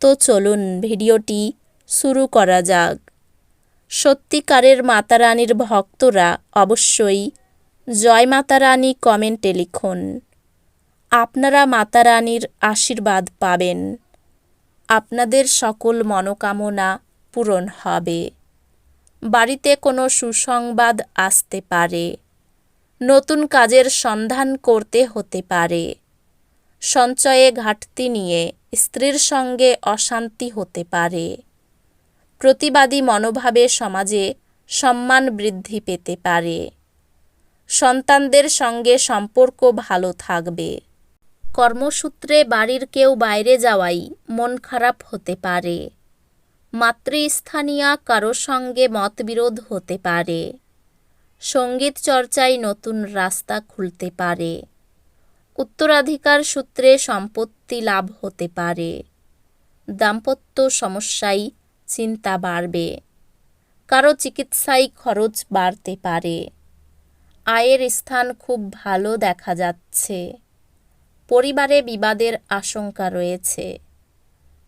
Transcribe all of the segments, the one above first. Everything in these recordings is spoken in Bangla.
তো চলুন ভিডিওটি শুরু করা যাক। সত্যিকারের মাতারানীর ভক্তরা অবশ্যই জয় মাতারানী কমেন্টে লিখুন। আপনারা মাতারানীর আশীর্বাদ পাবেন। আপনাদের সকল মনোকামনা পূরণ হবে। বাড়িতে কোনো সুসংবাদ আসতে পারে। নতুন কাজের সন্ধান করতে হতে পারে। সঞ্চয়ে ঘাটতি নিয়ে স্ত্রীর সঙ্গে অশান্তি হতে পারে। প্রতিবাদী মনোভাবে সমাজে সম্মান বৃদ্ধি পেতে পারে। সন্তানদের সঙ্গে সম্পর্ক ভালো থাকবে। কর্মসূত্রে বাড়ির কেউ বাইরে যাওয়াই মন খারাপ হতে পারে। মাতৃস্থানীয় কারও সঙ্গে মতবিরোধ হতে পারে। সংগীত চর্চায় নতুন রাস্তা খুলতে পারে। উত্তরাধিকার সূত্রে সম্পত্তি লাভ হতে পারে। দাম্পত্য সমস্যায় চিন্তা বাড়বে। কারও চিকিৎসায় খরচ বাড়তে পারে। আয়ের স্থান খুব ভালো দেখা যাচ্ছে। পরিবারে বিবাদের আশঙ্কা রয়েছে।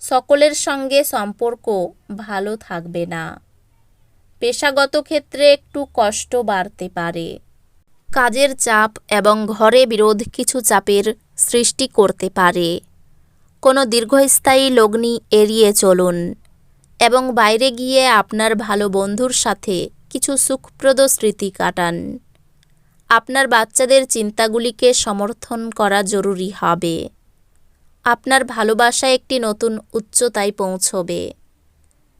সকলের সঙ্গে সম্পর্ক ভালো থাকবে না। পেশাগত ক্ষেত্রে একটু কষ্ট বাড়তে পারে। কাজের চাপ এবং ঘরে বিরোধ কিছু চাপের সৃষ্টি করতে পারে। কোনো দীর্ঘস্থায়ী লগ্নি এড়িয়ে চলুন এবং বাইরে গিয়ে আপনার ভালো বন্ধুর সাথে কিছু সুখপ্রদ স্মৃতি কাটান। আপনার বাচ্চাদের চিন্তাগুলিকে সমর্থন করা জরুরি হবে। আপনার ভালোবাসা একটি নতুন উচ্চতায় পৌঁছবে।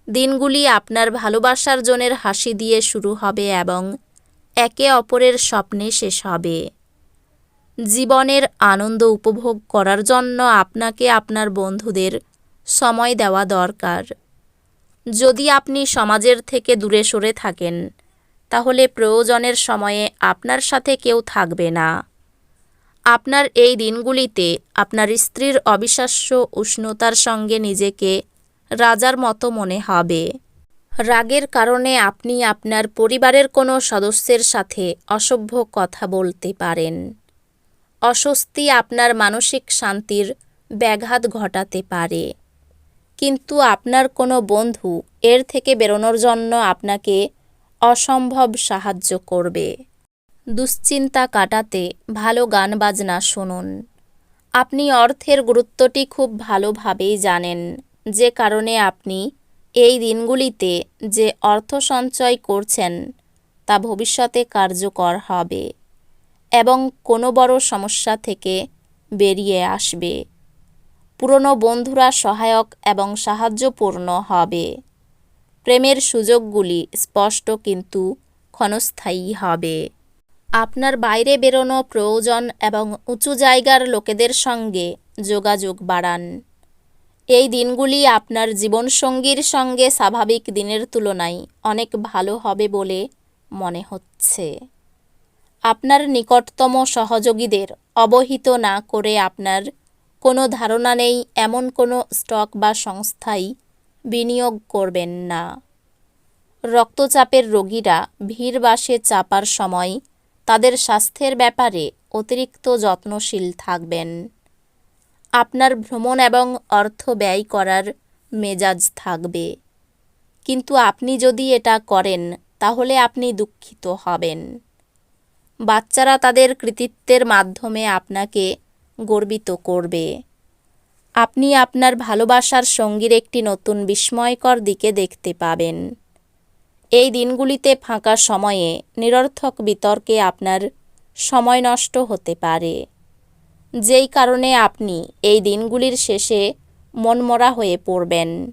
দিনগুলি আপনার ভালোবাসার জনের হাসি দিয়ে শুরু হবে এবং একে অপরের স্বপ্নে শেষ হবে। জীবনের আনন্দ উপভোগ করার জন্য আপনাকে আপনার বন্ধুদের সময় দেওয়া দরকার। যদি আপনি সমাজের থেকে দূরে সরে থাকেন, তাহলে প্রয়োজনের সময়ে আপনার সাথে কেউ থাকবে না। আপনার এই দিনগুলিতে আপনার স্ত্রীর অবিশ্বাস্য উষ্ণতার সঙ্গে নিজেকে রাজার মতো মনে হবে। রাগের কারণে আপনি আপনার পরিবারের কোনো সদস্যের সাথে অসভ্য কথা বলতে পারেন। অস্বস্তি আপনার মানসিক শান্তির ব্যাঘাত ঘটাতে পারে। কিন্তু আপনার কোনো বন্ধু এর থেকে বেরোনোর জন্য আপনাকে অসম্ভব সাহায্য করবে। দুশ্চিন্তা কাটাতে ভালো গান বাজনা শুনুন। আপনি অর্থের গুরুত্বটি খুব ভালোভাবেই জানেন, যে কারণে আপনি এই দিনগুলিতে যে অর্থ সঞ্চয় করছেন, তা ভবিষ্যতে কার্যকর হবে এবং কোনো বড় সমস্যা থেকে বেরিয়ে আসবে। পুরনো বন্ধুরা সহায়ক এবং সাহায্যপূর্ণ হবে। প্রেমের সুযোগগুলি স্পষ্ট কিন্তু ক্ষণস্থায়ী হবে। আপনার বাইরে বেরোনো প্রয়োজন এবং উঁচু জায়গার লোকেদের সঙ্গে যোগাযোগ বাড়ান। এই দিনগুলি আপনার জীবনসঙ্গীর সঙ্গে স্বাভাবিক দিনের তুলনায় অনেক ভালো হবে বলে মনে হচ্ছে। আপনার নিকটতম সহযোগীদের অবহিত না করে আপনার কোনো ধারণা নেই, এমন কোনো স্টক বা সংস্থাই বিনিয়োগ করবেন না। রক্তচাপের রোগীরা ভিড় বাসে চাপার সময় তাদের স্বাস্থ্যের ব্যাপারে অতিরিক্ত যত্নশীল থাকবেন। আপনার ভ্রমণ এবং অর্থ ব্যয় করার মেজাজ থাকবে। কিন্তু আপনি যদি এটা করেন, তাহলে আপনি দুঃখিত হবেন। বাচ্চারা তাদের কৃতিত্বের মাধ্যমে আপনাকে গর্বিত করবে। আপনি আপনার ভালোবাসার সঙ্গীর একটি নতুন বিস্ময়কর দিকে দেখতে পাবেন। এই দিনগুলিতে ফাঁকা সময়ে নিরর্থক বিতর্কে আপনার সময় নষ্ট হতে পারে। যেই কারণে আপনি এই দিনগুলির শেষে মনমরা হয়ে পড়বেন।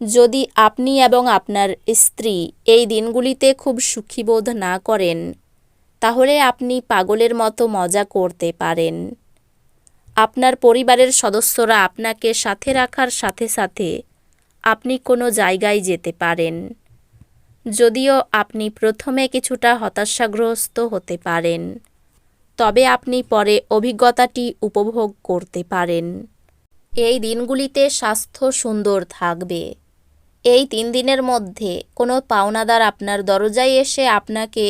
যদি আপনি এবং আপনার স্ত্রী এই দিনগুলিতে খুব সুখীবোধ না করেন, তাহলে আপনি পাগলের মতো মজা করতে পারেন। আপনার পরিবারের সদস্যরা আপনাকে সাথে রাখার সাথে সাথে আপনি কোনো জায়গায় যেতে পারেন। যদিও আপনি প্রথমে কিছুটা হতাশাগ্রস্ত হতে পারেন। তবে আপনি পরে অভিজ্ঞতাটি উপভোগ করতে পারেন। এই দিনগুলিতে স্বাস্থ্য সুন্দর থাকবে। এই তিন দিনের মধ্যে কোনো পাওনাদার আপনার দরজায় এসে আপনাকে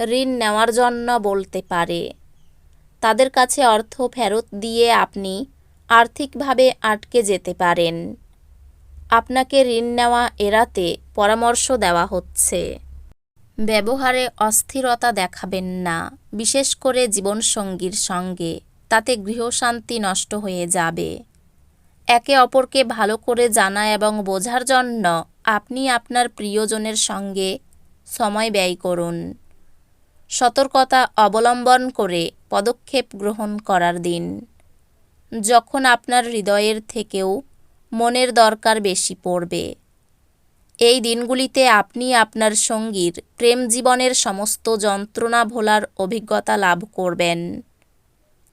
ঋণ নেওয়ার জন্য বলতে পারে। তাদের কাছে অর্থ ফেরত দিয়ে আপনি আর্থিকভাবে আটকে যেতে পারেন। আপনাকে ঋণ নেওয়া এড়াতে পরামর্শ দেওয়া হচ্ছে। ব্যবহারে অস্থিরতা দেখাবেন না, বিশেষ করে জীবনসঙ্গীর সঙ্গে, তাতে গৃহশান্তি নষ্ট হয়ে যাবে। একে অপরকে ভালো করে জানা এবং বোঝার জন্য আপনি আপনার প্রিয়জনের সঙ্গে সময় ব্যয় করুন। সতর্কতা অবলম্বন করে পদক্ষেপ গ্রহণ করার দিন। যখন আপনার হৃদয়ের থেকেও মনের দরকার বেশি পড়বে। এই দিনগুলিতে আপনি আপনার সঙ্গীর প্রেম জীবনের সমস্ত যন্ত্রণা ভোলার অভিজ্ঞতা লাভ করবেন।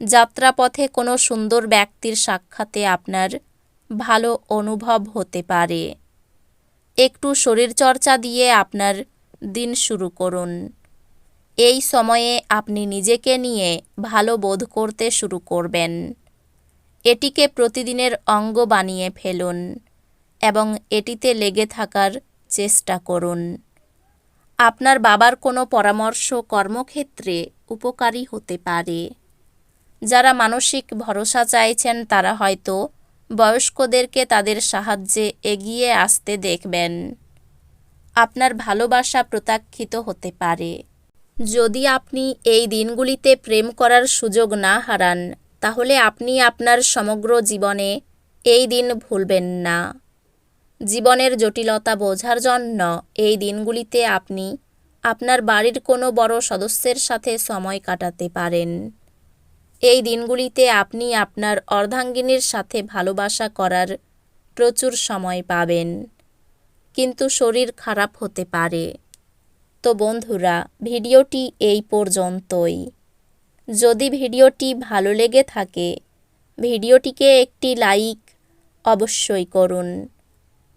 যাত্রাপথে কোনো সুন্দর ব্যক্তির সাক্ষাতে আপনার ভালো অনুভব হতে পারে। একটু শরীরচর্চা দিয়ে আপনার দিন শুরু করুন। এই সময়ে আপনি নিজেকে নিয়ে ভালো বোধ করতে শুরু করবেন। এটিকে প্রতিদিনের অঙ্গ বানিয়ে ফেলুন। এবং এটিতে লেগে থাকার চেষ্টা করুন। আপনার বাবার কোনো পরামর্শ কর্মক্ষেত্রে উপকারী হতে পারে। যারা মানসিক ভরসা চাইছেন, তারা হয়তো বয়স্কদেরকে তাদের সাহায্যে এগিয়ে আসতে দেখবেন। আপনার ভালোবাসা প্রত্যাখ্যিত হতে পারে। যদি আপনি এই দিনগুলিতে প্রেম করার সুযোগ না হারান, তাহলে আপনি আপনার সমগ্র জীবনে এই দিন ভুলবেন না। জীবনের জটিলতা বোঝার জন্য এই দিনগুলিতে আপনি আপনার বাড়ির কোনো বড় সদস্যের সাথে সময় কাটাতে পারেন। এই দিনগুলিতে আপনি আপনার অর্ধাঙ্গিনীর সাথে ভালোবাসা করার প্রচুর সময় পাবেন। কিন্তু শরীর খারাপ হতে পারে। তো বন্ধুরা, ভিডিওটি এই পর্যন্তই। যদি ভিডিওটি ভালো লেগে থাকে, ভিডিওটিকে একটি লাইক অবশ্যই করুন।